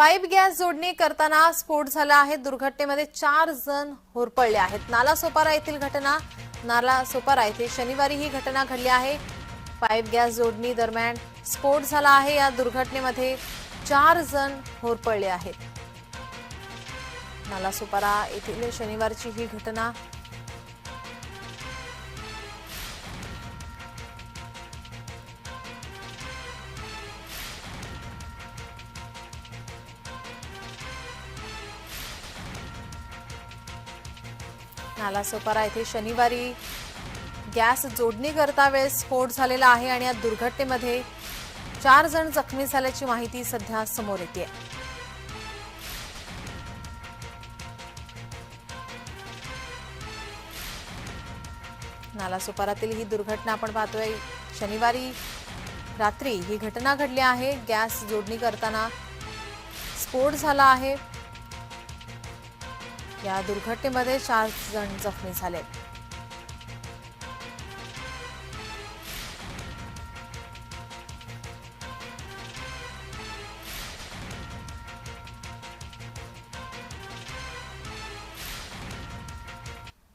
Pipe gas जोडणी करताना स्फोट झाला आहे. दुर्घटनेमध्ये चार जण होरपळले आहेत. नाला सोपारा येथील घटना नाला सोपारा येथे शनिवारी ही घटना घडली आहे. पाईप गॅस जोडणी दरम्यान स्फोट झाला आहे. या दुर्घटनेमध्ये चार जण होरपळले आहेत. नाला सोपारा येथील शनिवारची ही घटना नालासोपारा येथे शनिवारी गॅस जोडणी करता वेळेस स्फोट झालेला आहे आणि या दुर्घटनेमध्ये चार जण जखमी झाल्याची माहिती सध्या समोर येते नालासोपारातील ही दुर्घटना आपण पाहतोय. शनिवारी रात्री ही घटना घडली आहे. गॅस जोडणी करताना स्फोट झाला आहे. या दुर्घटनेमध्ये चार जण जखमी झालेत